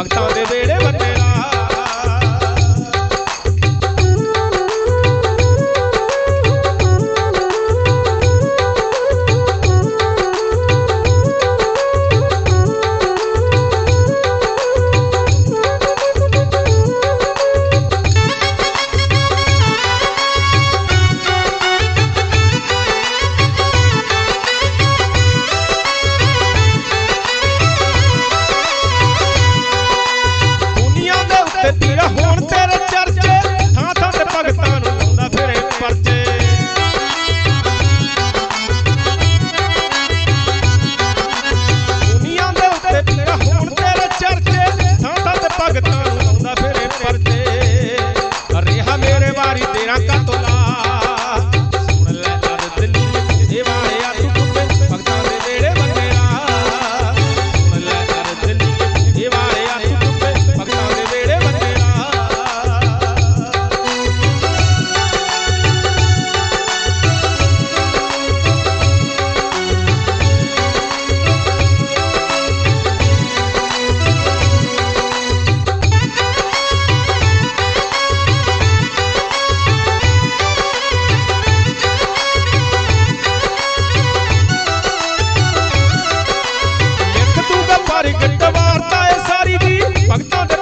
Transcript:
ਭਗਤਾਂ ਦੇ garganta. Fuck